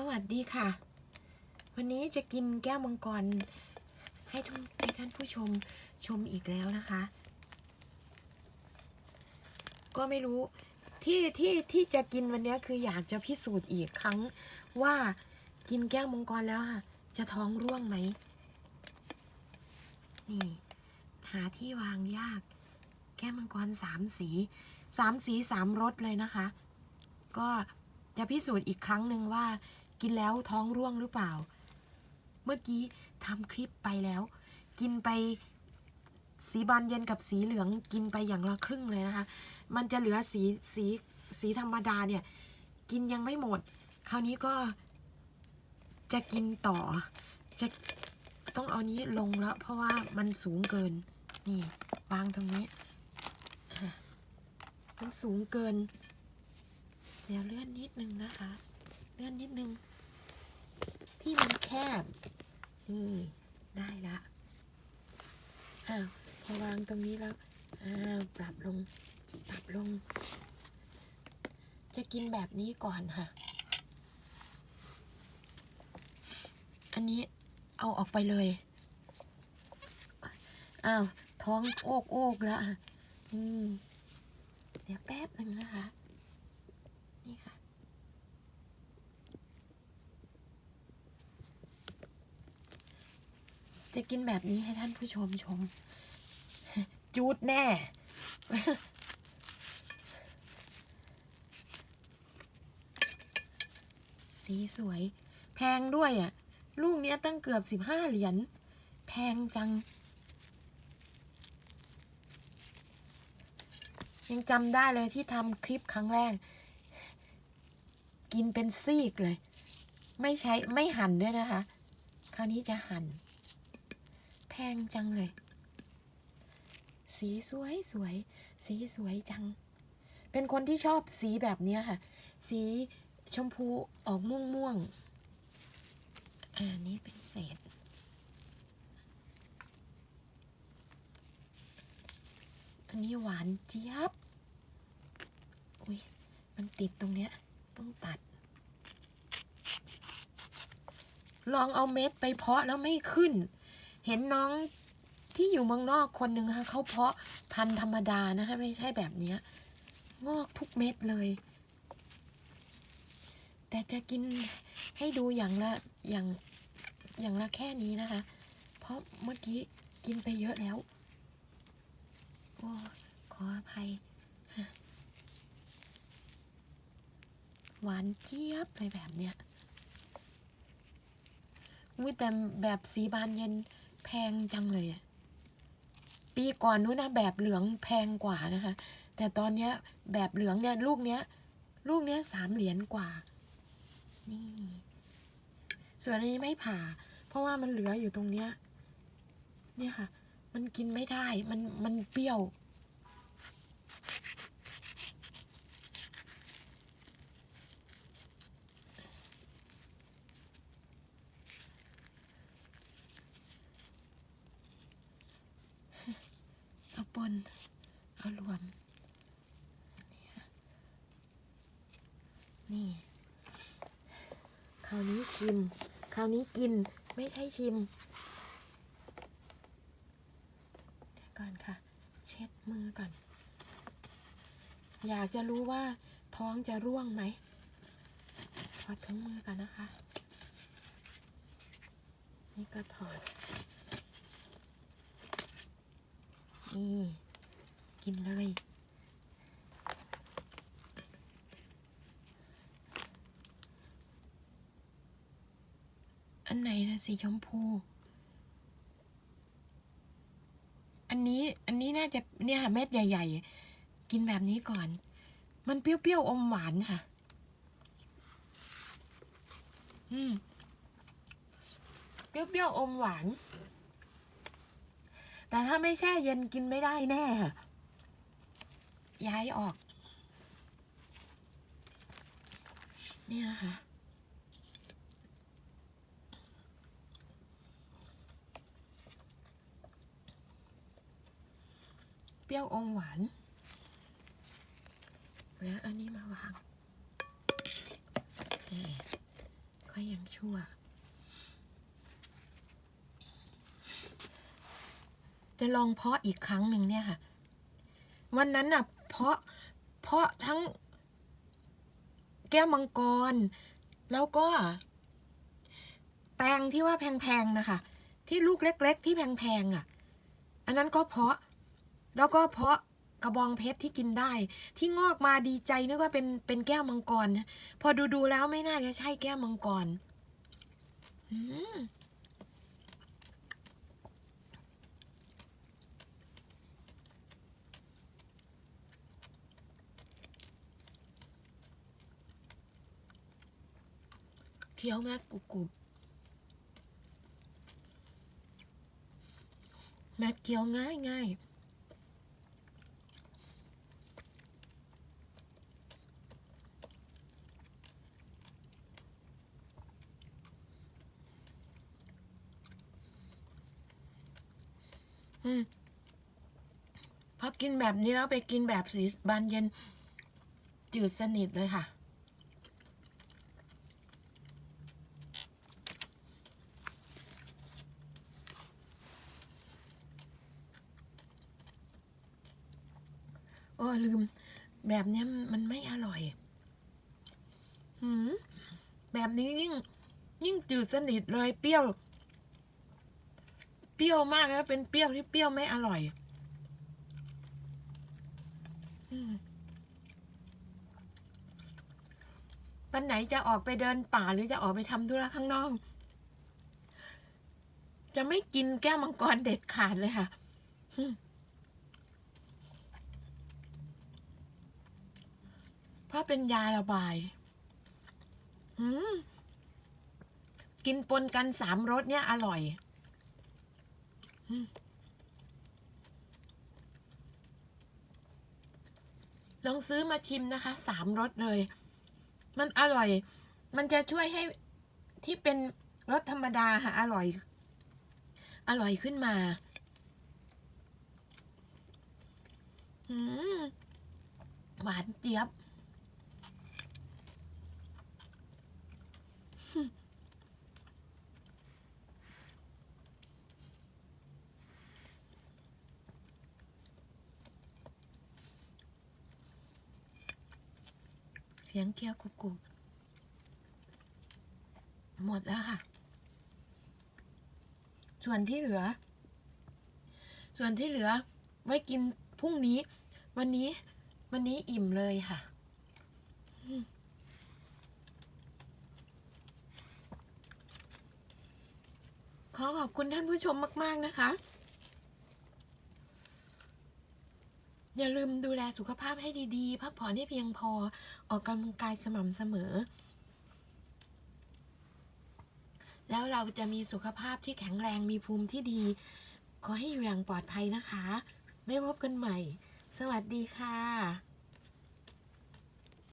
สวัสดีค่ะ วันนี้จะกินแก้วมังกรให้ทุกให้ท่านผู้ชมชมอีกแล้วนะคะ ก็ไม่รู้ที่ที่ที่จะกินวันนี้คืออยากจะพิสูจน์อีกครั้งว่ากินแก้วมังกรแล้วค่ะ จะท้องร่วงไหม นี่ หาที่วางยาก แก้วมังกรสามสีสามสีสามรสเลยนะคะ ก็จะพิสูจน์อีกครั้งหนึ่งว่า กินแล้วท้องร่วงหรือเปล่า เมื่อกี้ทำคลิปไปแล้ว กินไปสีบานเย็นกับสีเหลืองกินไปอย่างละครึ่งเลยนะคะ มันจะเหลือสีสีสีธรรมดาเนี่ย กินยังไม่หมด คราวนี้ก็จะกินต่อ จะต้องเอานี้ลงแล้ว เพราะว่ามันสูงเกิน นี่วางตรงนี้ มันสูงเกิน เดี๋ยวเลื่อนนิดนึงนะคะ เลื่อนนิดนึง ที่มันแคบ นี่ได้ละอ้าวพอวางตรงนี้แล้วอ้าวปรับลง ปรับลง จะกินแบบนี้ก่อนค่ะ อันนี้เอาออกไปเลยอ้าวท้องโอกโอกล้วอะเดี๋ยวแป๊บหนึ่งนะคะ นี่ค่ะ จะกินแบบนี้ให้ท่านผู้ชมชม จูดแน่ สีสวย แพงด้วยอะ ลูกเนี้ยตั้งเกือบสิบห้าเหรียญ แพงจัง ยังจำได้เลยที่ทำคลิปครั้งแรก กินเป็นซีกเลย ไม่ใช้ไม่หั่นด้วยนะคะ คราวนี้จะหั่น พงจังเลย สีสวยสวย สีสวยจัง เป็นคนที่ชอบสีแบบเนี้ยค่ะ สีชมพูออกม่วงม่วงอันนี้เป็นเศษ อันนี้หวานเจี๊ยบ อุ้ยมันติดตรงเนี้ย ต้องตัด ลองเอาเม็ดไปเพาะแล้วไม่ขึ้น เห็นน้องที่อยู่เมืองนอกคนหนึ่งค่ะเขาเพาะพันธุ์ธรรมดานะคะไม่ใช่แบบเนี้ยงอกทุกเม็ดเลย แต่จะกินให้ดูอย่างละอย่างอย่างละแค่นี้นะคะ เพราะเมื่อกี้กินไปเยอะแล้วโอ้ขออภัยหวานเจี๊ยบเลยแบบเนี้ยอุ้ยแต่แบบสีบานเย็น แพงจังเลยอะปีก่อนนู้นนะแบบเหลืองแพงกว่านะคะ แต่ตอนเนี้ยแบบเหลืองเนี่ยลูกเนี้ย ลูกเนี้ยสามเหรียญกว่า นี่ ส่วนนนี้ไม่ผ่า เพราะว่ามันเหลืออยู่ตรงเนี้ย เนี่ยค่ะ มันกินไม่ได้ มันมันเปรี้ยว ปนเอารวม นี่ คราวนี้ชิม คราวนี้กินไม่ใช่ชิมเดี๋ยวก่อนค่ะ เช็ดมือก่อน อยากจะรู้ว่าท้องจะร่วงไหมถอดถุงมือก่อนนะคะ นี่ก็ถอด นี่ กินเลย อันไหนนะสีชมพู อันนี้ อันนี้น่าจะเนี่ยเม็ดใหญ่ ๆ กินแบบนี้ก่อน มันเปรี้ยวๆอมหวานค่ะ อืมเปรี้ยวๆอมหวาน แต่ถ้าไม่แช่เย็นกินไม่ได้แน่ค่ะย้ายออก นี่นะคะเปรี้ยวอมหวานแล้วอันนี้มาวางก็ยังชั่ว จะลองเพาะอีกครั้งหนึ่งเนี่ยค่ะ วันนั้นน่ะ เพาะเพาะทั้งแก้วมังกร แล้วก็ แตงที่ว่าแพงๆนะคะ ที่ลูกเล็ก ๆ ที่แพงๆอะ อันนั้นก็เพาะแล้วก็เพาะกระบองเพชรที่กินได้ ที่งอกมาดีใจนึกว่าเป็นเป็นแก้วมังกรนะพอดูดูๆแล้วไม่น่าจะใช่แก้วมังกร อืม คี้ยวแม่กรุบกรุบแม่เคี้ยวง่ายง่ายพอกินแบบนี้แล้วไปกินแบบสีบานเย็นจืดสนิทเลยค่ะ โอ้ลืม แบบเนี้ยมันไม่อร่อยหืมแบบนี้ยิ่ง ยิ่งจืดสนิทเลยเปรี้ยว เปรี้ยวมากแล้วเป็นเปรี้ยวที่เปรี้ยวไม่อร่อยอืมวันไหนจะออกไปเดินป่าหรือจะออกไปทำธุระข้างนอกจะไม่กินแก้วมังกรเด็ดขาดเลยค่ะ เพราเป็นยาระบาย อืม กินปนกันสามรสเนี่ย อร่อยอลองซื้อมาชิมนะคะ สามรสเลย มันอร่อย มันจะช่วยให้ที่เป็นรสธรรมดาค่ะ อร่อย อร่อยขึ้นมา อืมหวานเจี๊ยบ สียงเคี้ยวกรุบกรุบหมดแล้วค่ะ ส่วนที่เหลือ ส่วนที่เหลือไว้กินพรุ่งนี้ วันนี้ วันนี้อิ่มเลยค่ะขอขอบคุณท่านผู้ชมมาก ๆ นะคะ อย่าลืมดูแลสุขภาพให้ดีๆ พักผ่อนให้เพียงพอ ออกกำลังกายสม่ำเสมอ แล้วเราจะมีสุขภาพที่แข็งแรงมีภูมิที่ดี ขอให้อยู่อย่างปลอดภัยนะคะ ได้พบกันใหม่ สวัสดีค่ะ